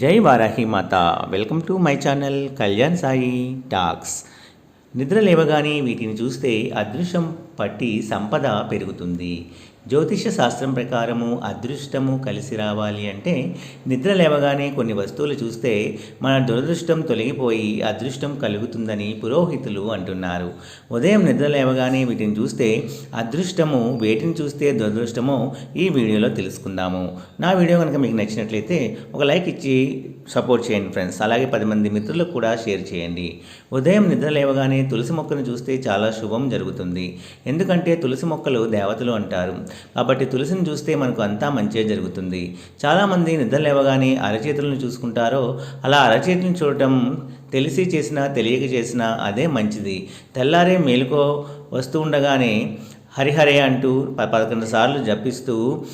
జై వారాహి మాత. Welcome to my channel Kalyan Sai talks. నిద్ర లేవగానే వీటిని చూస్తే అదృశ్యం పట్టి సంపద పెరుగుతుంది. జ్యోతిష శాస్త్రం ప్రకారము అదృష్టము కలిసి రావాలి అంటే నిద్ర లేవగానే కొన్ని వస్తువులు చూస్తే మన దురదృష్టం తొలగిపోయి అదృష్టం కలుగుతుందని పురోహితులు అంటున్నారు. ఉదయం నిద్ర లేవగానే వీటిని చూస్తే అదృష్టము వేటిని చూస్తే దురదృష్టమో ఈ వీడియోలో తెలుసుకుందాము. నా వీడియో కనుక మీకు నచ్చినట్లయితే ఒక లైక్ ఇచ్చి సపోర్ట్ చేయండి ఫ్రెండ్స్. అలాగే పది మంది మిత్రులకు కూడా షేర్ చేయండి. ఉదయం నిద్ర లేవగానే తులసి మొక్కను చూస్తే చాలా శుభం జరుగుతుంది. ఎందుకంటే తులసి మొక్కలు దేవతలు అంటారు. కాబట్టి తులసిని చూస్తే మనకు అంతా మంచిగా జరుగుతుంది. చాలామంది నిద్ర లేవగానే అరచేతులను చూసుకుంటారో అలా అరచేతులను చూడటం తెలిసి చేసినా తెలియక చేసినా అదే మంచిది. తెల్లారే మేలుకో వస్తూ ఉండగానే హరిహరే అంటూ ప- పదకొండు సార్లు జపిస్తూ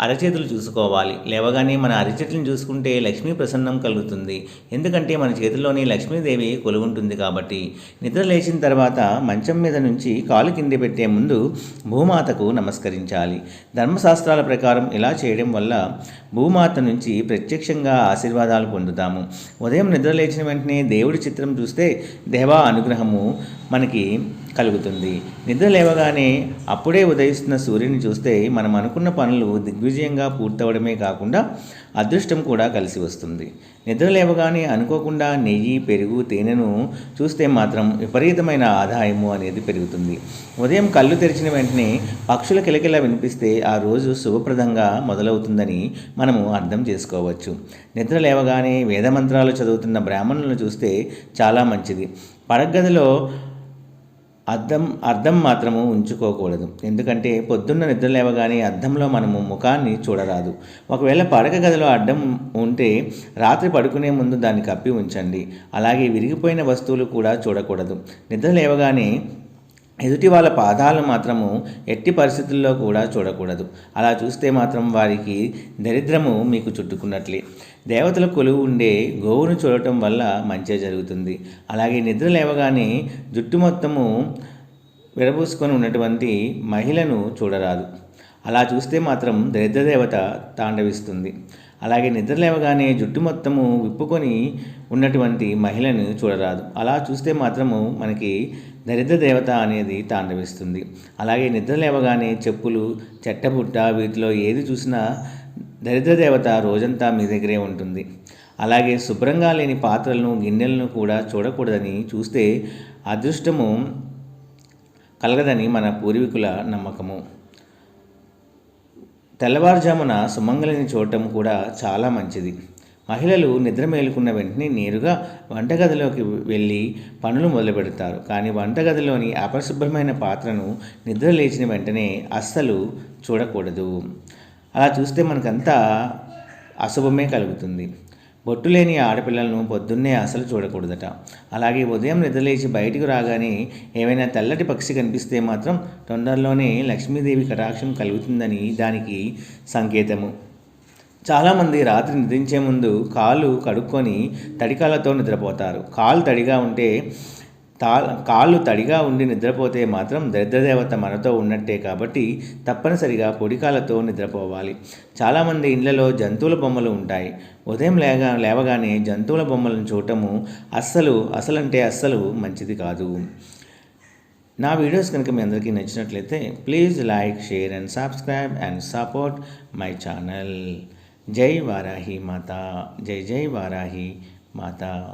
అరచేతులు చూసుకోవాలి. లేవగానే మన అరచేతులను చూసుకుంటే లక్ష్మీ ప్రసన్నం కలుగుతుంది. ఎందుకంటే మన చేతుల్లోని లక్ష్మీదేవి కొలువుంటుంది కాబట్టి. నిద్ర లేచిన తర్వాత మంచం మీద నుంచి కాలు కింద పెట్టే ముందు భూమాతకు నమస్కరించాలి. ధర్మశాస్త్రాల ప్రకారం ఇలా చేయడం వల్ల భూమాత నుంచి ప్రత్యక్షంగా ఆశీర్వాదాలు పొందుతాము. ఉదయం నిద్ర లేచిన వెంటనే దేవుడి చిత్రం చూస్తే దేవా అనుగ్రహము మనకి కలుగుతుంది. నిద్ర లేవగానే అప్పుడే ఉదయిస్తున్న సూర్యుని చూస్తే మనం అనుకున్న పనులు దిగ్వి దిగ్విజయంగా పూర్తవడమే కాకుండా అదృష్టం కూడా కలిసి వస్తుంది. నిద్ర లేవగానే అనుకోకుండా నెయ్యి పెరుగు తేనెను చూస్తే మాత్రం విపరీతమైన ఆదాయము అనేది పెరుగుతుంది. ఉదయం కళ్ళు తెరిచిన వెంటనే పక్షుల కిలకిల వినిపిస్తే ఆ రోజు శుభప్రదంగా మొదలవుతుందని మనము అర్థం చేసుకోవచ్చు. నిద్ర లేవగానే వేదమంత్రాలు చదువుతున్న బ్రాహ్మణులను చూస్తే చాలా మంచిది. పడగదిలో అర్థం అర్థం మాత్రము ఉంచుకోకూడదు. ఎందుకంటే పొద్దున్న నిద్ర లేవగానే అద్దంలో మనము ముఖాన్ని చూడరాదు. ఒకవేళ పడక గదిలో అడ్డం ఉంటే రాత్రి పడుకునే ముందు దాన్ని కప్పి ఉంచండి. అలాగే విరిగిపోయిన వస్తువులు కూడా చూడకూడదు. నిద్ర లేవగానే ఎదుటి వాళ్ళ పాదాలు మాత్రము ఎట్టి పరిస్థితుల్లో కూడా చూడకూడదు. అలా చూస్తే మాత్రం వారికి దరిద్రము మీకు చుట్టుకున్నట్లే. దేవతల కొలువు ఉండే గోవును చూడటం వల్ల మంచి జరుగుతుంది. అలాగే నిద్ర లేవగానే జుట్టు మొత్తము విడబూసుకొని ఉన్నటువంటి మహిళను చూడరాదు. అలా చూస్తే మాత్రం దరిద్ర దేవత తాండవిస్తుంది. అలాగే నిద్ర లేవగానే జుట్టు మొత్తము విప్పుకొని ఉన్నటువంటి మహిళను చూడరాదు. అలా చూస్తే మాత్రము మనకి దరిద్ర దేవత అనేది తాండవిస్తుంది. అలాగే నిద్ర లేవగానే చెప్పులు చెట్టబుట్ట వీటిలో ఏది చూసినా దరిద్ర దేవత రోజంతా మీ దగ్గరే ఉంటుంది. అలాగే శుభ్రంగా లేని పాత్రలను గిన్నెలను కూడా చూడకూడదని చూస్తే అదృష్టము కలగదని మన పూర్వీకుల నమ్మకము. తెల్లవారుజామున సుమంగళిని చూడటం కూడా చాలా మంచిది. మహిళలు నిద్ర మేలుకున్న వెంటనే నేరుగా వంటగదిలోకి వెళ్ళి పనులు మొదలు పెడతారు కానీ వంటగదిలోని అపరిశుభ్రమైన పాత్రను నిద్ర లేచిన వెంటనే అస్సలు చూడకూడదు. అలా చూస్తే మనకంతా అశుభమే కలుగుతుంది. బొట్టు లేని ఆడపిల్లలను పొద్దున్నే అసలు చూడకూడదట. అలాగే ఉదయం నిద్రలేచి బయటికి రాగానే ఏమైనా తెల్లటి పక్షి కనిపిస్తే మాత్రం తొందరలోనే లక్ష్మీదేవి కటాక్షం కలుగుతుందని దానికి సంకేతము. చాలామంది రాత్రి నిద్రించే ముందు కాళ్ళు కడుక్కొని తడికాళ్ళతో నిద్రపోతారు. కాలు తడిగా ఉంటే తా కాళ్ళు తడిగా ఉండి నిద్రపోతే మాత్రం దరిద్రదేవత మనతో ఉన్నట్టే కాబట్టి తప్పనిసరిగా పొడికాలతో నిద్రపోవాలి. చాలామంది ఇండ్లలో జంతువుల బొమ్మలు ఉంటాయి. ఉదయం లేగా లేవగానే జంతువుల బొమ్మలను చూడటము అస్సలు అసలంటే అస్సలు మంచిది కాదు. నా వీడియోస్ కనుక మీ అందరికీ నచ్చినట్లయితే please like share and subscribe and support my channel. జై వారాహి మాత జై జై వారాహి మాత.